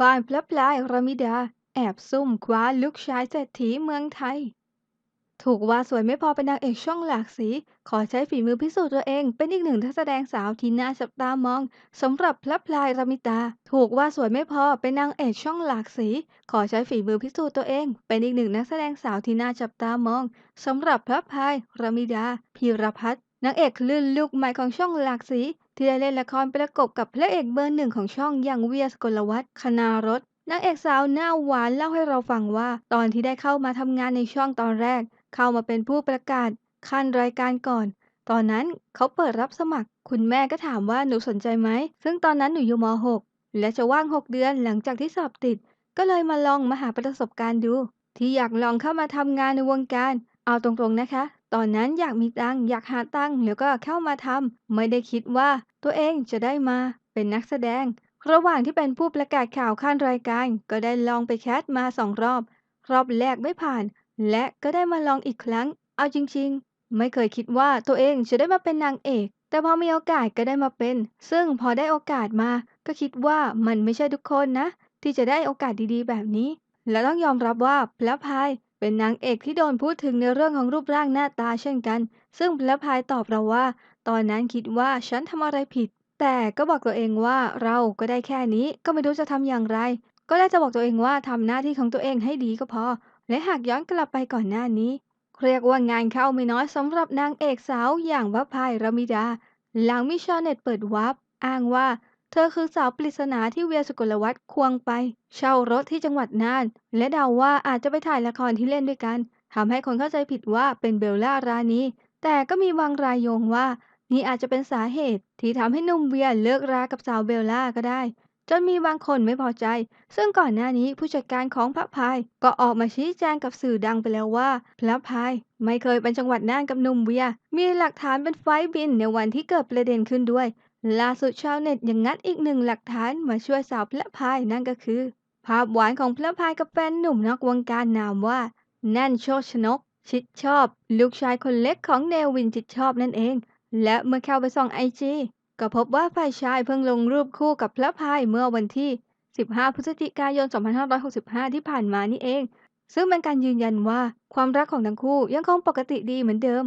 บ้านพระพลายระมิดา แอบซุ่มคว้าลูกชายเศรษฐีเมืองไทย ถูกว่าสวยไม่พอเป็นนางเอกช่องหลากสี ขอใช้ฝีมือพิสูจน์ตัวเอง เป็นอีกหนึ่งนักแสดงสาวที่น่าจับตามองสำหรับพระพลายระมิดาถูกว่าสวยไม่พอเป็นนางเอกช่องหลากสี ขอใช้ฝีมือพิสูจน์ตัวเอง เป็นอีกหนึ่งนักแสดงสาวที่น่าจับตามองสำหรับพระพลายระมิดา พีรพัฒน์นางเอกคลื่นลูกใหม่ของช่องหลากสี ที่ได้เล่นละครประกบกับพระเอกเบอร์หนึ่งของช่องอย่างเวียสกลวัฒน์คณารสนางเอกสาวหน้าหวานเล่าให้เราฟังว่า ตอนที่ได้เข้ามาทำงานในช่องตอนแรก เข้ามาเป็นผู้ประกาศขั้นรายการก่อน ตอนนั้นเขาเปิดรับสมัคร คุณแม่ก็ถามว่าหนูสนใจไหม ซึ่งตอนนั้นหนูอยู่ม .6 และจะว่าง 6 เดือนหลังจากที่สอบติด ก็เลยมาลองมาหาประสบการณ์ดู ที่อยากลองเข้ามาทำงานในวงการ เอาตรงๆนะคะ ตอนนั้นอยากมีตังอยากหาตังแล้วก็เข้ามาทำไม่ได้คิดว่าตัวเองจะได้มาเป็นนักแสดง ระหว่างที่เป็นผู้ประกาศข่าวขั้นรายการ ก็ได้ลองไปแคสมาสองรอบ รอบแรกไม่ผ่าน และก็ได้มาลองอีกครั้ง เอาจริง ๆ ไม่เคยคิดว่าตัวเองจะได้มาเป็นนางเอก แต่พอมีโอกาสก็ได้มาเป็น ซึ่งพอได้โอกาสมา ก็คิดว่ามันไม่ใช่ทุกคนนะ ที่จะได้โอกาสดีๆ แบบนี้ และต้องยอมรับว่าพระพาย เป็นนางเอกที่โดนพูดถึงในเรื่องของรูปร่างหน้าตาเช่นกัน ซึ่งพระพายตอบเราว่า ตอนนั้นคิดว่าฉันทำอะไรผิด แต่ก็บอกตัวเองว่าเราก็ได้แค่นี้ก็ไม่รู้จะทำอย่างไร ก็ได้จะบอกตัวเองว่าทำหน้าที่ของตัวเองให้ดีก็พอ และหากย้อนกลับไปก่อนหน้านี้ เรียกว่างานเข้าไม่น้อยสำหรับนางเอกสาวอย่างพระพายระมิดา หลังมิชาวเน็ตเปิดวาร์ปอ้างว่า เธอคือสาวปริศนาที่เวียสุกลวัฒน์ควงไป เช่ารถที่จังหวัดน่าน และเดาว่าอาจจะไปถ่ายละครที่เล่นด้วยกันทำให้คนเข้าใจผิดว่าเป็นเบลล่ารานีแต่ก็มีบางรายโยงว่า นี่อาจจะเป็นสาเหตุ ที่ทำให้นุ่มเวียเลิกรากับสาวเบลล่าก็ได้ จนมีบางคนไม่พอใจ ซึ่งก่อนหน้านี้ผู้จัดการของพระพายก็ออกมาชี้แจงกับสื่อดังไปแล้วว่า พระพายไม่เคยเป็นจังหวัดน่านกับนุ่มเวีย มีหลักฐานเป็นไฟล์บินในวันที่เกิดประเด็นขึ้นด้วย ล่าสุดชาวเน็ตยังงัดอีกหนึ่งหลักฐานมาช่วยสาวพระพายนั่นก็คือ ภาพหวานของพระพายกับแฟนหนุ่มนอกวงการนามว่า แน่นโชชนก ชิดชอบ ลูกชายคนเล็กของเนวินชิดชอบนั่นเอง และเมื่อเข้าไปส่องไอจีก็พบว่าฝ่ายชายเพิ่งลงรูปคู่กับพระพายเมื่อวันที่ 15 พฤศจิกายน 2565 ที่ผ่านมานี่เอง ซึ่งเป็นการยืนยันว่าความรักของทั้งคู่ยังคงปกติดีเหมือนเดิม